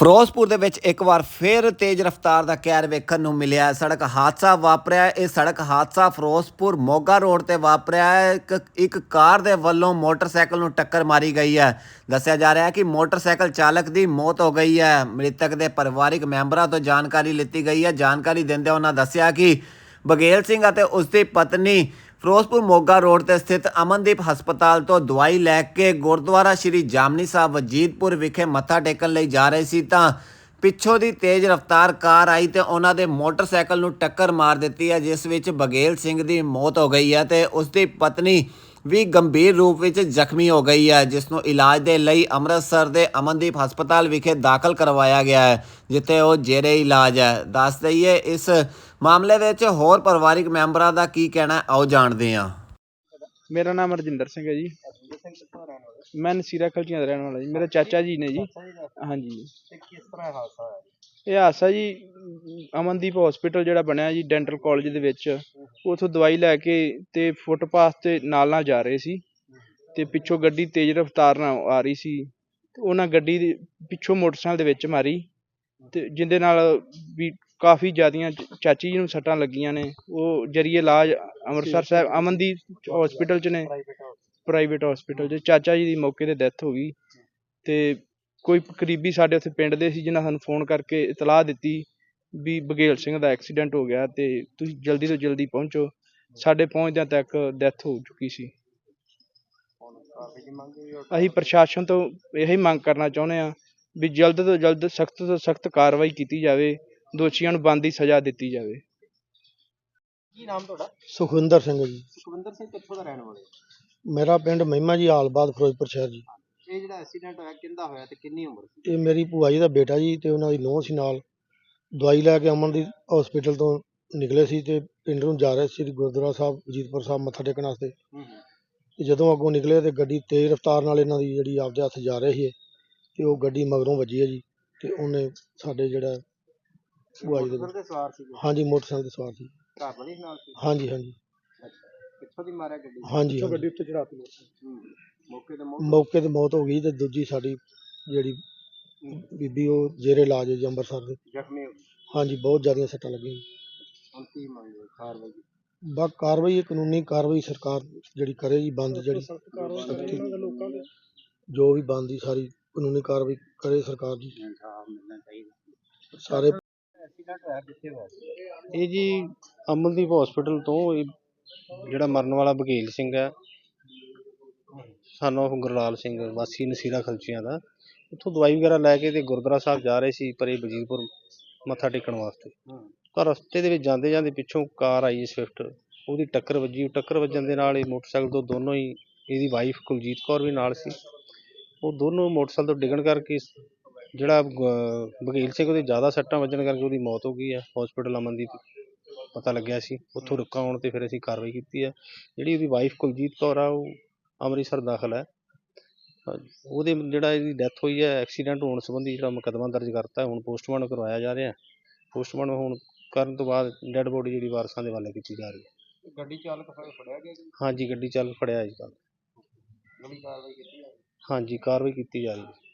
ਫਿਰੋਜ਼ਪੁਰ ਦੇ ਵਿੱਚ ਇੱਕ ਵਾਰ ਫਿਰ ਤੇਜ਼ ਰਫ਼ਤਾਰ ਦਾ ਕੈਰ ਵੇਖਣ ਨੂੰ ਮਿਲਿਆ ਸੜਕ ਹਾਦਸਾ ਵਾਪਰਿਆ ਇਹ ਸੜਕ ਹਾਦਸਾ ਫਿਰੋਜ਼ਪੁਰ ਮੋਗਾ ਰੋਡ ਤੇ ਵਾਪਰਿਆ ਹੈ। ਇੱਕ ਇੱਕ ਕਾਰ ਦੇ ਵੱਲੋਂ ਮੋਟਰਸਾਈਕਲ ਨੂੰ ਟੱਕਰ ਮਾਰੀ ਗਈ ਹੈ। ਦੱਸਿਆ ਜਾ ਰਿਹਾ ਹੈ ਕਿ ਮੋਟਰਸਾਈਕਲ ਚਾਲਕ ਦੀ ਮੌਤ ਹੋ ਗਈ ਹੈ। ਮ੍ਰਿਤਕ ਦੇ ਪਰਿਵਾਰਿਕ ਮੈਂਬਰਾਂ ਤੋਂ ਜਾਣਕਾਰੀ ਲਿੱਤੀ ਗਈ ਹੈ। ਜਾਣਕਾਰੀ ਦਿੰਦੇ ਉਹਨਾਂ ਦੱਸਿਆ ਕਿ ਬਗੇਲ ਸਿੰਘ ਅਤੇ ਉਸ ਦੀ ਪਤਨੀ ਫਿਰੋਜ਼ਪੁਰ ਮੋਗਾ ਰੋਡ ਤੇ ਸਥਿਤ ਅਮਨਦੀਪ ਹਸਪਤਾਲ ਤੋਂ ਦਵਾਈ ਲੈ ਕੇ ਗੁਰਦੁਆਰਾ ਸ਼੍ਰੀ ਜਾਮਨੀ ਸਾਹਿਬ ਵਜੀਦਪੁਰ ਵਿਖੇ ਮੱਥਾ ਟੇਕਣ ਲਈ ਜਾ ਰਹੇ ਸੀ ਤਾਂ ਪਿੱਛੋਂ ਦੀ ਤੇਜ਼ ਰਫ਼ਤਾਰ ਕਾਰ ਆਈ ਤੇ ਉਹਨਾਂ ਦੇ ਮੋਟਰਸਾਈਕਲ ਨੂੰ ਟੱਕਰ ਮਾਰ ਦਿੱਤੀ ਹੈ, ਜਿਸ ਵਿੱਚ ਬਗੇਲ ਸਿੰਘ ਦੀ ਮੌਤ ਹੋ ਗਈ ਹੈ ਤੇ ਉਸ ਦੀ ਪਤਨੀ ਵੀ ਗੰਭੀਰ ਰੂਪ ਵਿੱਚ ਜ਼ਖਮੀ ਹੋ ਗਈ ਹੈ, ਜਿਸ ਨੂੰ ਇਲਾਜ ਦੇ ਲਈ ਅੰਮ੍ਰਿਤਸਰ ਦੇ ਅਮਨਦੀਪ ਹਸਪਤਾਲ ਵਿਖੇ ਦਾਖਲ ਕਰਵਾਇਆ ਗਿਆ ਹੈ, ਜਿੱਥੇ ਉਹ ਜੇਰੇ ਇਲਾਜ ਹੈ। ਦੱਸ ਦਈਏ, ਇਸ ਮਾਮਲੇ ਵਿੱਚ ਹੋਰ ਪਰਿਵਾਰਿਕ ਮੈਂਬਰਾਂ ਦਾ ਕੀ ਕਹਿਣਾ ਆਓ ਜਾਣਦੇ ਹਾਂ। ਮੇਰਾ ਨਾਮ ਰਜਿੰਦਰ ਸਿੰਘ ਹੈ ਜੀ। ਮੈਂ ਨਸੀਰਾ ਖਲਚੀਆਂ ਦਾ ਰਹਿਣ ਵਾਲਾ ਜੀ ਮੇਰੇ ਚਾਚਾ ਜੀ ਨੇ ਜੀ। ਹਾਂਜੀ। ਕਿਸ ਤਰ੍ਹਾਂ ਹਾਦਸਾ ਹੋਇਆ ਇਹ ਹਾਦਸਾ ਜੀ ਅਮਨਦੀਪ ਹਸਪੀਟਲ ਜਿਹੜਾ ਬਣਿਆ ਜੀ ਡੈਂਟਲ ਕਾਲਜ ਦੇ ਵਿੱਚ ਉਥੋਂ ਦਵਾਈ ਲੈ ਕੇ ਤੇ ਫੁੱਟਪਾਥ ਤੇ ਨਾਲ ਨਾਲ ਜਾ ਰਹੇ ਸੀ। ਤੇ ਪਿੱਛੋਂ ਗੱਡੀ ਤੇਜ਼ ਰਫ਼ਤਾਰ ਨਾਲ ਆ ਰਹੀ ਸੀ। ਤੇ ਉਹਨਾਂ ਗੱਡੀ ਦੇ ਪਿੱਛੋਂ ਮੋਟਰਸਾਈਕਲ ਦੇ ਵਿੱਚ ਮਾਰੀ। ਤੇ ਜਿੰਦੇ ਨਾਲ ਵੀ ਕਾਫੀ ਜ਼ਿਆਦੀਆਂ ਚ- ਚਾਚੀ ਜੀ ਨੂੰ ਸੱਟਾਂ ਲੱਗੀਆਂ ਨੇ। ਉਹ ਜਰੀਏ ਇਲਾਜ ਅੰਮ੍ਰਿਤਸਰ ਸਾਹਿਬ ਅਮਨਦੀਪ ਹਸਪੀਟਲ ਚ ਨੇ। ਪ੍ਰਾਈਵੇਟ ਹਸਪੀਟਲ 'ਚ। ਚਾਚਾ ਜੀ ਦੀ ਮੌਕੇ ਤੇ ਡੈਥ ਹੋ ਗਈ। ਤੇ ਕੋਈ ਕਰੀਬੀ ਸਾਡੇ ਉੱਥੇ ਪਿੰਡ ਦੇ ਸੀ ਜਿਨ੍ਹਾਂ ਸਾਨੂੰ ਫੋਨ ਕਰਕੇ ਇਤਲਾਹ ਦਿੱਤੀ ਵੀ ਬਗੇਲ ਸਿੰਘ ਦਾ ਐਕਸੀਡੈਂਟ ਹੋ ਗਿਆ ਤੇ ਤੁਸੀਂ ਜਲਦੀ ਤੋਂ ਜਲਦੀ ਪਹੁੰਚੋ। ਸਾਡੇ ਪਹੁੰਚਦਿਆਂ ਤੱਕ ਡੈਥ ਹੋ ਚੁੱਕੀ ਸੀ। ਅਸੀਂ ਪ੍ਰਸ਼ਾਸਨ ਤੋਂ ਇਹੀ ਮੰਗ ਕਰਨਾ ਚਾਹੁੰਦੇ ਹਾਂ ਵੀ ਜਲਦ ਤੋਂ ਜਲਦ ਸਖਤ ਤੋਂ ਸਖਤ ਕਾਰਵਾਈ ਕੀਤੀ ਜਾਵੇ। ਦੋਸ਼ੀਆਂ ਨੂੰ ਬਣਦੀ ਸਜ਼ਾ ਦਿੱਤੀ ਜਾਵੇ। ਕੀ ਨਾਮ ਤੁਹਾਡਾ? ਸੁਖਵਿੰਦਰ ਸਿੰਘ ਜੀ। ਸੁਖਵਿੰਦਰ ਸਿੰਘ ਕਿੱਥੋਂ ਦਾ ਰਹਿਣ ਵਾਲੇ? ਮੇਰਾ ਪਿੰਡ ਮਹਿਮਾ ਜੀ ਆਲਬਾਦ ਫਿਰੋਜ਼ਪੁਰ ਸ਼ਹਿਰ ਜੀ। ਇਹ ਜਿਹੜਾ ਐਕਸੀਡੈਂਟ ਹੋਇਆ ਕਿੰਦਾ ਹੋਇਆ ਤੇ ਕਿੰਨੀ ਉਮਰ ਸੀ? ਇਹ ਮੇਰੀ ਭੂਆ ਜੀ ਦਾ ਬੇਟਾ ਜੀ ਤੇ ਉਹਨਾਂ ਦੀ ਨੂੰਹ ਸੀ ਨਾਲ। ਦਵਾਈ ਲੈ ਕੇ ਅਮਨ ਦੀ ਹਸਪੀਟਲ ਤੋਂ ਨਿਕਲੇ ਸੀ ਤੇ ਪਿੰਡ ਨੂੰ ਜਾ ਰਹੇ ਸੀ ਸ੍ਰੀ ਗੁਰਦੁਆਰਾ ਸਾਹਿਬ ਅਜੀਤਪੁਰ ਸਾਹਿਬ ਮੱਥਾ ਟੇਕਣ ਵਾਸਤੇ। ਹੂੰ ਹੂੰ। ਤੇ ਜਦੋਂ ਅੱਗੋਂ ਨਿਕਲੇ ਤੇ ਗੱਡੀ ਤੇਜ਼ ਰਫ਼ਤਾਰ ਨਾਲ ਇਹਨਾਂ ਦੀ ਜਿਹੜੀ ਆਪਦੇ ਹੱਥ ਜਾ ਰਹੀ ਹੈ ਤੇ ਉਹ ਗੱਡੀ ਮਗਰੋਂ ਵੱਜੀ ਹੈ ਜੀ ਤੇ ਉਹਨੇ ਸਾਡੇ ਜਿਹੜਾ ਭੂਆ ਜੀ ਦੇ ਮੋਟਰਸਾਈਕਲ ਤੇ ਸਵਾਰ ਸੀ। ਹਾਂਜੀ ਮੋਟਰਸਾਈਕਲ ਤੇ ਸਵਾਰ ਸੀ। ਘਰ ਵਾਲੀ ਨਾਲ ਸੀ? ਹਾਂਜੀ ਹਾਂਜੀ। ਅੱਛਾ। ਕਿੱਥੋਂ ਦੀ ਮਾਰਿਆ ਗੱਡੀ ਹਾਂਜੀ ਹਾਂਜੀ। ਉੱਤੇ ਚੜਾਤੀ ਹੂੰ ਮੌਕੇ ਤੇ ਮੌਤ ਮੌਕੇ ਤੇ ਮੌਤ ਹੋ ਗਈ ਤੇ ਦੂਜੀ ਸਾਡੀ ਜਿਹੜੀ ਬੀਬੀ ਉਹ ਜੇਰੇ ਇਲਾਜ ਹੈ ਜੀ ਅੰਮ੍ਰਿਤਸਰ ਦੇ ਜ਼ਖਮੀ ਹੋ ਗਈ। ਹਾਂਜੀ ਬਹੁਤ ਜ਼ਿਆਦੀਆਂ ਸੱਟਾਂ ਲੱਗੀਆਂ। ਹੁਣ ਕੀ ਮੰਗਦੇ ਕਾਰਵਾਈ ਦੀ? ਬਸ ਕਾਰਵਾਈ ਇਹ ਕਾਨੂੰਨੀ ਕਾਰਵਾਈ ਸਰਕਾਰ ਜਿਹੜੀ ਕਰੇ ਜੀ ਬੰਦ ਜਿਹੜੀ ਜੋ ਵੀ ਬੰਦੀ ਸਾਰੀ ਕਾਨੂੰਨੀ ਕਾਰਵਾਈ ਕਰੇ ਸਰਕਾਰ ਜੀ ਸਾਰੇ ਐਕਸੀਡੈਂਟ ਹੋਇਆ ਕਿੱਥੇ ਹੋਇਆ ਸੀ? ਇਹ ਜੀ ਅਮਨਦੀਪ ਹਸਪੀਟਲ ਤੋਂ ਇਹ ਜਿਹੜਾ ਮਰਨ ਵਾਲਾ ਬਘੇਲ ਸਿੰਘ ਹੈ, ਸਾਨੂੰ ਉਹ ਗੁਰਲਾਲ ਸਿੰਘ, ਵਾਸੀ ਨਸੀਰਾ ਖਲਚੀਆਂ ਦਾ। ਉੱਥੋਂ ਦਵਾਈ ਵਗੈਰਾ ਲੈ ਕੇ ਤੇ ਗੁਰਦੁਆਰਾ ਸਾਹਿਬ ਜਾ ਰਹੇ ਸੀ, ਪਰੇ ਵਜ਼ੀਰਪੁਰ ਮੱਥਾ ਟੇਕਣ ਵਾਸਤੇ। ਤਾਂ ਰਸਤੇ ਦੇ ਵਿੱਚ ਜਾਂਦੇ ਜਾਂਦੇ ਪਿੱਛੋਂ ਕਾਰ ਆਈ ਸਵਿਫਟ। ਉਹਦੀ ਟੱਕਰ ਵੱਜੀ, ਉਹ ਟੱਕਰ ਵੱਜਣ ਦੇ ਨਾਲ ਇਹ ਮੋਟਰਸਾਈਕਲ ਤੋਂ ਦੋਨੋਂ ਹੀ, ਇਹਦੀ ਵਾਈਫ ਕੁਲਜੀਤ ਕੌਰ ਵੀ ਨਾਲ ਸੀ। ਉਹ ਦੋਨੋਂ ਮੋਟਰਸਾਈਕਲ ਤੋਂ ਡਿੱਗਣ ਕਰਕੇ ਜਿਹੜਾ ਬਘੇਲ ਸਿੰਘ ਉਹਦੇ ਜ਼ਿਆਦਾ ਸੱਟਾਂ ਵੱਜਣ ਕਰਕੇ ਉਹਦੀ ਮੌਤ ਹੋ ਗਈ ਹੈ ਹਸਪੀਟਲ ਅਮਨਦੀਪ। ਪਤਾ ਲੱਗਿਆ ਸੀ ਉੱਥੋਂ ਰੁਕਾ ਆਉਣ ਤੇ ਫਿਰ ਅਸੀਂ ਕਾਰਵਾਈ ਕੀਤੀ ਹੈ। ਜਿਹੜੀ ਉਹਦੀ ਵਾਈਫ ਕੁਲਜੀਤ ਕੌਰ ਆ ਉਹ ਅੰਮ੍ਰਿਤਸਰ ਦਾਖਲ ਹੈ। ਉਹਦੇ ਜਿਹੜਾ ਇਹਦੀ ਡੈਥ ਹੋਈ ਹੈ ਐਕਸੀਡੈਂਟ ਹੋਣ ਸੰਬੰਧੀ ਜਿਹੜਾ ਮੁਕੱਦਮਾ ਦਰਜ ਕਰਤਾ ਹੁਣ ਪੋਸਟਮਾਰਟਮ ਕਰਵਾਇਆ ਜਾ ਰਿਹਾ। ਪੋਸਟਮਾਰਟਮ ਹੁਣ ਕਰਨ ਤੋਂ ਬਾਅਦ ਡੈੱਡ ਬੋਡੀ ਜਿਹੜੀ ਵਾਰਸਾਂ ਦੇ ਹਵਾਲੇ ਕੀਤੀ ਜਾ ਰਹੀ ਹੈ। ਗੱਡੀ ਚਾਲਕ ਫੜ- ਫੜਿਆ ਗਿਆ ਜੀ? ਹਾਂਜੀ ਗੱਡੀ ਚੱਲ ਫੜਿਆ ਜੀ। ਕੱਲ੍ਹ ਨਵੀਂ ਕਾਰਵਾਈ ਕੀਤੀ ਹੈ? ਹਾਂਜੀ ਕਾਰਵਾਈ ਕੀਤੀ ਜਾ ਰਹੀ ਹੈ।